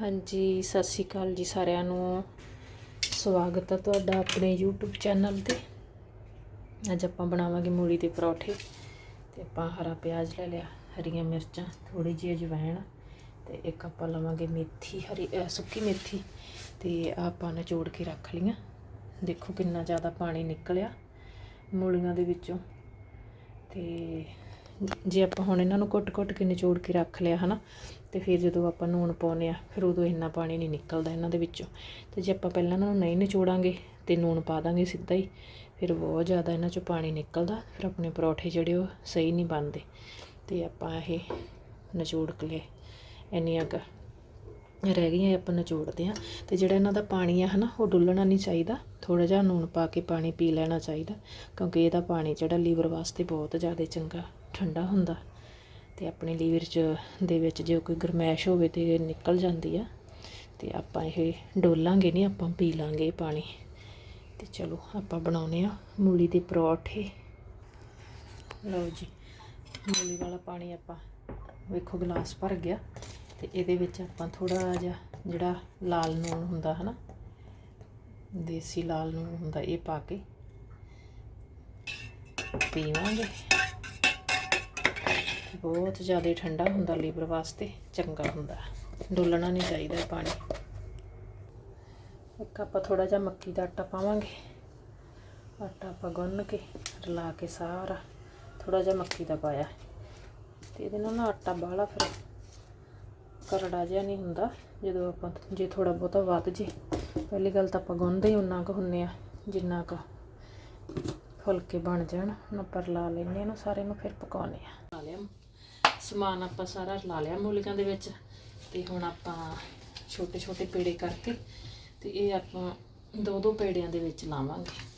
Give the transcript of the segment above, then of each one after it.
ਹਾਂਜੀ, ਸਤਿ ਸ਼੍ਰੀ ਅਕਾਲ ਜੀ ਸਾਰਿਆਂ ਨੂੰ। ਸਵਾਗਤ ਹੈ ਤੁਹਾਡਾ ਆਪਣੇ YouTube ਚੈਨਲ ਤੇ। ਅੱਜ ਆਪਾਂ ਬਣਾਵਾਂਗੇ ਮੂਲੀ ਦੇ ਪਰੌਠੇ ਤੇ ਆਪਾਂ ਹਰਾ ਪਿਆਜ਼ ਲੈ ਲਿਆ, ਹਰੀਆਂ ਮਿਰਚਾਂ ਥੋੜੀ ਜਿਹੀ ਅਜਵਾਇਣ ਤੇ ਇੱਕ ਆਪਾਂ ਲਵਾਂਗੇ ਮੇਥੀ, ਹਰੀ ਸੁੱਕੀ ਮੇਥੀ ਤੇ ਆਪਾਂ ਨਿਚੋੜ ਕੇ ਰੱਖ ਲਈਆਂ। ਦੇਖੋ ਕਿੰਨਾ ਜ਼ਿਆਦਾ ਪਾਣੀ ਨਿਕਲਿਆ ਮੂਲੀਆਂ ਦੇ ਵਿੱਚੋਂ ਤੇ ਜੇ ਆਪਾਂ ਹੁਣ ਇਹਨਾਂ ਨੂੰ ਕੁੱਟ-ਕੁੱਟ ਕੇ ਨਿਚੋੜ ਕੇ ਰੱਖ ਲਿਆ, ਹਨਾ, ਤੇ ਫਿਰ ਜਦੋਂ ਆਪਾਂ ਨੂਣ ਪਾਉਨੇ ਆ, ਫਿਰ ਉਦੋਂ ਇੰਨਾ ਪਾਣੀ ਨਹੀਂ ਨਿਕਲਦਾ ਇਹਨਾਂ ਦੇ ਵਿੱਚੋਂ। ਤੇ ਜੇ ਆਪਾਂ ਪਹਿਲਾਂ ਇਹਨਾਂ ਨੂੰ ਨਹੀਂ ਨਿਚੋੜਾਂਗੇ ਤੇ ਨੂਣ ਪਾ ਦਾਂਗੇ ਸਿੱਧਾ ਹੀ, ਫਿਰ ਬਹੁਤ ਜ਼ਿਆਦਾ ਇਹਨਾਂ ਚੋਂ ਪਾਣੀ ਨਿਕਲਦਾ, ਫਿਰ ਆਪਣੇ ਪਰੌਠੇ ਜਿਹੜੇ ਉਹ ਸਹੀ ਨਹੀਂ ਬਣਦੇ। ਤੇ ਆਪਾਂ ਇਹ ਨਿਚੋੜ ਕੇ ਲਏ ਇੰਨੀਆਂ ਕੁ ਰਹਿ ਗਈਆਂ ਆਪਾਂ ਨਿਚੋੜਦੇ ਆ ਤੇ ਜਿਹੜਾ ਇਹਨਾਂ ਦਾ ਪਾਣੀ ਆ ਹਨਾ, ਉਹ ਡੁੱਲਣਾ ਨਹੀਂ ਚਾਹੀਦਾ। ਥੋੜਾ ਜਿਹਾ ਨੂਣ ਪਾ ਕੇ ਪਾਣੀ ਪੀ ਲੈਣਾ ਚਾਹੀਦਾ, ਕਿਉਂਕਿ ਇਹਦਾ ਪਾਣੀ ਜਿਹੜਾ ਲੀਵਰ ਵਾਸਤੇ ਬਹੁਤ ਜ਼ਿਆਦਾ ਚੰਗਾ, ਠੰਡਾ ਹੁੰਦਾ। ਤੇ ਆਪਣੇ ਲੀਵਰ ਚ ਦੇ ਵਿੱਚ ਜੇ ਕੋਈ ਗਰਮੈਸ਼ ਹੋਵੇ ਤੇ ਇਹ ਨਿਕਲ ਜਾਂਦੀ ਆ। ਤੇ ਆਪਾਂ ਇਹ ਡੋਲਾਂਗੇ ਨਹੀਂ, ਆਪਾਂ ਪੀ ਲਾਂਗੇ ਪਾਣੀ। ਤੇ ਚਲੋ, ਆਪਾਂ ਬਣਾਉਨੇ ਆ ਮੂਲੀ ਦੇ ਪਰੌਠੇ। ਲਓ ਜੀ, ਮੂਲੀ ਵਾਲਾ ਪਾਣੀ ਆਪਾਂ ਵੇਖੋ ਗਲਾਸ ਭਰ ਗਿਆ। ਤੇ ਇਹਦੇ ਵਿੱਚ ਆਪਾਂ ਥੋੜਾ ਜਿਹਾ ਜਿਹੜਾ ਲਾਲ ਨੂਣ ਹੁੰਦਾ ਹਨਾ, ਦੇਸੀ ਲਾਲ ਨੂਣ ਹੁੰਦਾ ਇਹ ਪਾ ਕੇ ਪੀਵਾਂਗੇ। ਬਹੁਤ ਜ਼ਿਆਦਾ ਠੰਡਾ ਹੁੰਦਾ ਲੀਵਰ ਵਾਸਤੇ, ਚੰਗਾ ਹੁੰਦਾ। ਡੋਲਣਾ ਨਹੀਂ ਚਾਹੀਦਾ ਪਾਣੀ। ਇੱਕ ਆਪਾਂ ਥੋੜਾ ਜਿਹਾ ਮੱਕੀ ਦਾ ਆਟਾ ਪਾਵਾਂਗੇ। ਆਟਾ ਆਪਾਂ ਗੁੰਨ ਕੇ, ਰਲਾ ਕੇ ਸਾਰਾ ਥੋੜਾ ਜਿਹਾ ਮੱਕੀ ਦਾ ਪਾਇਆ। ਤੇ ਇਹਦੇ ਨਾਲ ਨਾ ਆਟਾ ਬਾਹਲਾ ਫਿਰ ਕਰੜਾ ਜਿਹਾ ਨਹੀਂ ਹੁੰਦਾ। ਜਦੋਂ ਆਪਾਂ ਜੇ ਥੋੜਾ ਬਹੁਤਾ ਵੱਧ ਜੇ। ਪਹਿਲੀ ਗੱਲ ਤਾਂ ਆਪਾਂ ਗੁੰਨਦੇ ਹੀ ਉਨਾ ਕੁ ਹੁੰਨੇ ਆ, ਜਿੰਨਾ ਕੁ ਫੁਲਕੇ ਬਣ ਜਾਣ। ਹੁਣ ਆਪਾਂ ਲਾ ਲੈਨੇ ਇਹਨੂੰ ਸਾਰੇ ਨੂੰ ਫਿਰ ਪਕਾਉਨੇ ਆ ਲਾ ਲਿਆ। ਸਮਾਨ ਆਪਾਂ ਸਾਰਾ ਲਾ ਲਿਆ ਮੂਲੀਆਂ ਦੇ ਵਿੱਚ। ਤੇ ਹੁਣ ਆਪਾਂ ਛੋਟੇ ਛੋਟੇ ਪੇੜੇ ਕਰਕੇ ਤੇ ਇਹ ਆਪਾਂ ਦੋ ਦੋ ਪੇੜਿਆਂ ਦੇ ਵਿੱਚ ਲਾਵਾਂਗੇ।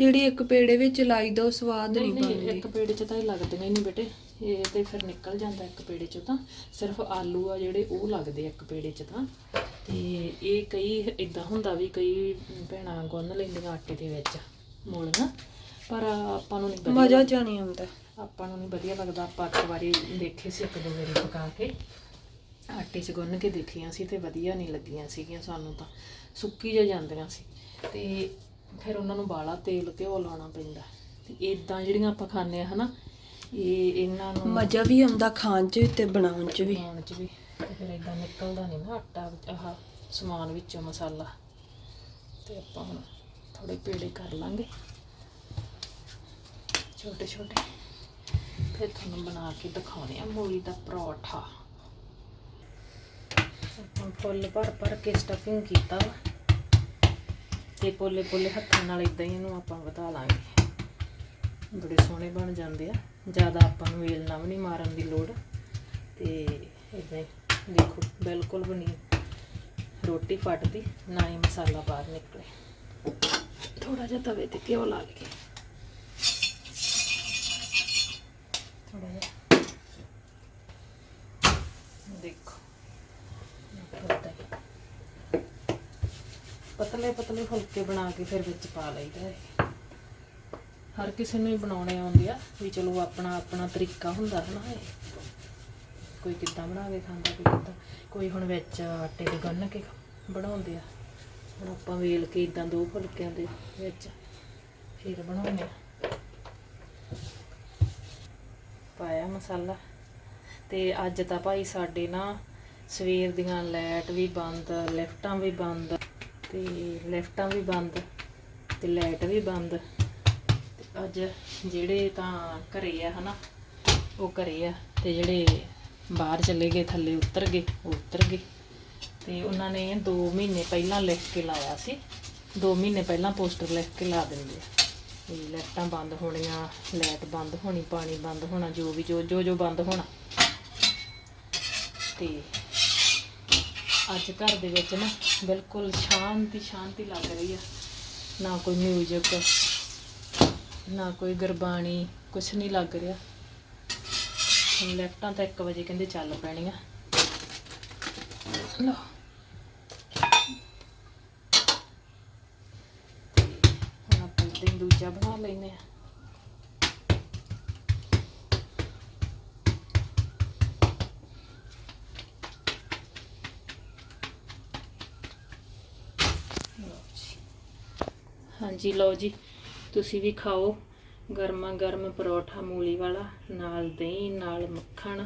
ਜਿਹੜੀ ਇੱਕ ਪੇੜੇ ਵਿੱਚ ਲਾਈ ਦੋ ਸਵਾਦ ਨਹੀਂ ਬਣਦੀ। ਇੱਕ ਪੇੜੇ ਚ ਤਾਂ ਇਹ ਲੱਗਦੀਆਂ ਹੀ ਨਹੀਂ ਬੇਟੇ। ਇਹ ਤੇ ਫਿਰ ਨਿਕਲ ਜਾਂਦਾ ਇੱਕ ਪੇੜੇ ਚੋਂ ਤਾਂ। ਸਿਰਫ ਆਲੂ ਆ ਜਿਹੜੇ ਉਹ ਲੱਗਦੇ ਇੱਕ ਪੇੜੇ ਚ ਤਾਂ। ਤੇ ਇਹ ਕਈ ਇਦਾਂ ਹੁੰਦਾ ਵੀ ਕਈ ਭੈਣਾਂ ਗੁੰਨ ਲੈਂਦੀਆਂ ਆਟੇ ਦੇ ਵਿੱਚ ਮੂਲੀਆਂ। ਪਰ ਆਪਾਂ ਨੂੰ ਨਹੀਂ ਵਧੀਆ ਮਜ਼ਾ ਜਾ ਨਹੀਂ ਆਉਂਦਾ। ਆਪਾਂ ਨੂੰ ਨਹੀਂ ਵਧੀਆ ਲੱਗਦਾ। ਆਪਾਂ ਇੱਕ ਵਾਰੀ ਦੇਖੇ ਸੀ ਇੱਕ ਦੋ ਵਾਰੀ ਪਕਾ ਕੇ। ਆਟੇ 'ਚ ਗੁੰਨ ਕੇ ਦੇਖੀਆਂ ਸੀ ਤੇ ਵਧੀਆ ਨਹੀਂ ਲੱਗੀਆਂ ਸੀਗੀਆਂ ਸਾਨੂੰ ਤਾਂ। ਸੁੱਕੀ ਜਿਹਾ ਜਾਂਦੀਆਂ ਸੀ। ਤੇ ਫਿਰ ਉਹਨਾਂ ਨੂੰ ਬਾਲਾ ਤੇਲ ਘਿਓ ਲਾਉਣਾ ਪੈਂਦਾ। ਤੇ ਇਦਾਂ ਜਿਹੜੀਆਂ ਆਪਾਂ ਖਾਂਦੇ ਆ ਹਨਾ ਇਹ ਇਹਨਾਂ ਨੂੰ ਮਜ਼ਾ ਵੀ ਆਉਂਦਾ ਖਾਣ 'ਚ ਤੇ ਬਣਾਉਣ 'ਚ ਵੀ। ਬਣਾਉਣ 'ਚ ਵੀ। ਤੇ ਫਿਰ ਇਦਾਂ ਨਿਕਲਦਾ ਨਹੀਂ ਨਾ ਆਟਾ ਆਹ ਸਮਾਨ ਵਿੱਚੋਂ ਮਸਾਲਾ। ਤੇ ਆਪਾਂ ਹੁਣ ਥੋੜੇ ਪੇੜੇ ਕਰ ਲਾਂਗੇ। ਛੋਟੇ ਛੋਟੇ। ਫਿਰ ਤੁਹਾਨੂੰ ਬਣਾ ਕੇ ਦਿਖਾਉਣੇ ਆ ਮੂਲੀ ਦਾ ਪਰੌਠਾ। ਆਪਾਂ ਫੁੱਲ ਭਰ ਭਰ ਕੇ ਸਟਫਿੰਗ ਕੀਤਾ ਵਾ। ਤੇ ਪੋਲੇ ਪੋਲੇ ਹੱਥਾਂ ਨਾਲ ਇਦਾਂ ਹੀ ਇਹਨੂੰ ਆਪਾਂ ਵਧਾ ਲਾਂਗੇ। ਬੜੇ ਸੋਹਣੇ ਬਣ ਜਾਂਦੇ ਆ। ਜ਼ਿਆਦਾ ਆਪਾਂ ਨੂੰ ਵੇਲਣਾ ਵੀ ਨਹੀਂ ਮਾਰਨ ਦੀ ਲੋੜ। ਤੇ ਇਦਾਂ ਹੀ ਦੇਖੋ, ਬਿਲਕੁਲ ਵੀ ਨਹੀਂ ਰੋਟੀ ਫਟਦੀ, ਨਾ ਹੀ ਮਸਾਲਾ ਬਾਹਰ ਨਿਕਲੇ। ਥੋੜਾ ਜਿਹਾ ਤਵੇ ਤੇ ਘਿਓ ਲਾ ਲਈਏ। ਥੋੜਾ ਜਿਹਾ। ਦੇਖੋ ਏਦਾਂ ਹੀ। ਪਤਲੇ ਪਤਲੇ ਫੁਲਕੇ ਬਣਾ ਕੇ ਫਿਰ ਵਿੱਚ ਪਾ ਲਈਦਾ ਹੈ ਹਰ ਕਿਸੇ ਨੂੰ ਹੀ ਬਣਾਉਣੇ ਆਉਂਦੇ ਆ ਵੀ ਚਲੋ ਆਪਣਾ ਆਪਣਾ ਤਰੀਕਾ ਹੁੰਦਾ ਹੈ ਨਾ ਇਹ। ਕੋਈ ਕਿੱਦਾਂ ਬਣਾ ਕੇ ਖਾਂਦਾ, ਕੋਈ ਕਿੱਦਾਂ। ਕੋਈ ਹੁਣ ਵਿੱਚ ਆਟੇ ਦੇ ਗੁੰਨ ਕੇ ਬਣਾਉਂਦੇ ਆ। ਹੁਣ ਆਪਾਂ ਵੇਲ ਕੇ ਇਦਾਂ ਦੋ ਫੁਲਕਿਆਂ ਦੇ ਵਿੱਚ ਫਿਰ ਬਣਾਉਂਦੇ ਆ। ਪਾਇਆ ਮਸਾਲਾ। ਤੇ ਅੱਜ ਤਾਂ ਭਾਈ ਸਾਡੇ ਨਾ ਸਵੇਰ ਦੀਆਂ ਲਾਈਟ ਵੀ ਬੰਦ, ਲਿਫਟਾਂ ਵੀ ਬੰਦ। ਤੇ ਲਿਫਟਾਂ ਵੀ ਬੰਦ ਤੇ ਲਾਈਟ ਵੀ ਬੰਦ। ਤੇ ਅੱਜ ਜਿਹੜੇ ਤਾਂ ਘਰੇ ਆ ਹਨਾ, ਉਹ ਘਰੇ ਆ ਤੇ ਜਿਹੜੇ ਬਾਹਰ ਚਲੇ ਗਏ, ਥੱਲੇ ਉਤਰ ਗਏ, ਉਹ ਉਤਰ ਗਏ। ਤੇ ਉਹਨਾਂ ਨੇ 2 ਮਹੀਨੇ ਪਹਿਲਾਂ ਲਿਖ ਕੇ ਲਾਇਆ ਸੀ। 2 ਮਹੀਨੇ ਪਹਿਲਾਂ ਪੋਸਟਰ ਲਿਖ ਕੇ ਲਾ ਦਿੰਦੇ ਆ। ਵੀ ਲਾਈਟਾਂ ਬੰਦ ਹੋਣੀਆਂ, ਲਾਈਟ ਬੰਦ ਹੋਣੀ, ਪਾਣੀ ਬੰਦ ਹੋਣਾ, ਜੋ ਵੀ ਜੋ ਜੋ ਜੋ ਬੰਦ ਹੋਣਾ। ਤੇ ਅੱਜ ਘਰ ਦੇ ਵਿੱਚ ਨਾ ਬਿਲਕੁਲ ਸ਼ਾਂਤੀ ਸ਼ਾਂਤੀ ਲੱਗ ਰਹੀ ਆ। ਨਾ ਕੋਈ ਮਿਊਜ਼ਿਕ ਨਾ ਕੋਈ ਗੁਰਬਾਣੀ, ਕੁਛ ਨਹੀਂ ਲੱਗ ਰਿਹਾ। ਹੁਣ ਲੈਫਟਾਂ ਤਾਂ 1 ਵਜੇ ਕਹਿੰਦੇ ਚੱਲ ਪੈਣੀਆਂ। ਲੋ ਹੁਣ ਆਪਾਂ ਇੱਦਾਂ ਦੂਜਾ ਬਣਾ ਲੈਨੇ ਆ। ਹਾਂਜੀ, ਲਓ ਜੀ, ਤੁਸੀਂ ਵੀ ਖਾਓ। ਗਰਮਾ ਗਰਮ ਪਰੌਠਾ ਮੂਲੀ ਵਾਲਾ, ਨਾਲ ਦਹੀਂ, ਨਾਲ ਮੱਖਣ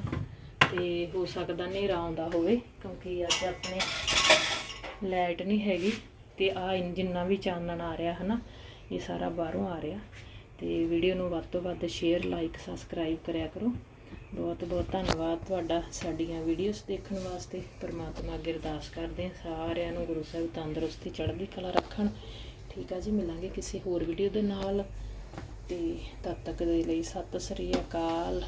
ਤੇ ਹੋ ਸਕਦਾ ਹਨੇਰਾ ਆਉਂਦਾ ਹੋਵੇ, ਕਿਉਂਕਿ ਅੱਜ ਆਪਣੇ ਲਾਈਟ ਨਹੀਂ ਹੈਗੀ ਤੇ ਆ ਜਿੰਨਾ ਵੀ ਚਾਨਣ ਆ ਰਿਹਾ ਹਨਾ, ਇਹ ਸਾਰਾ ਬਾਹਰੋਂ ਆ ਰਿਹਾ। ਤੇ ਵੀਡੀਓ ਨੂੰ ਵੱਧ ਤੋਂ ਵੱਧ ਸ਼ੇਅਰ ਲਾਈਕ ਸਬਸਕ੍ਰਾਈਬ ਕਰਿਆ ਕਰੋ। ਬਹੁਤ ਬਹੁਤ ਧੰਨਵਾਦ ਤੁਹਾਡਾ ਸਾਡੀਆਂ ਵੀਡੀਓਜ਼ ਦੇਖਣ ਵਾਸਤੇ। ਪਰਮਾਤਮਾ ਅੱਗੇ ਅਰਦਾਸ ਕਰਦੇ ਹਾਂ, ਸਾਰਿਆਂ ਨੂੰ ਗੁਰੂ ਸਾਹਿਬ ਤੰਦਰੁਸਤੀ, ਚੜ੍ਹਦੀ ਕਲਾ ਰੱਖਣ। ਠੀਕ ਆ ਜੀ, ਮਿਲਾਂਗੇ ਕਿਸੇ ਹੋਰ ਵੀਡੀਓ ਦੇ ਨਾਲ। ਤੇ ਤਦ ਤੱਕ ਦੇ ਲਈ ਸਤਿ ਸ੍ਰੀ ਅਕਾਲ।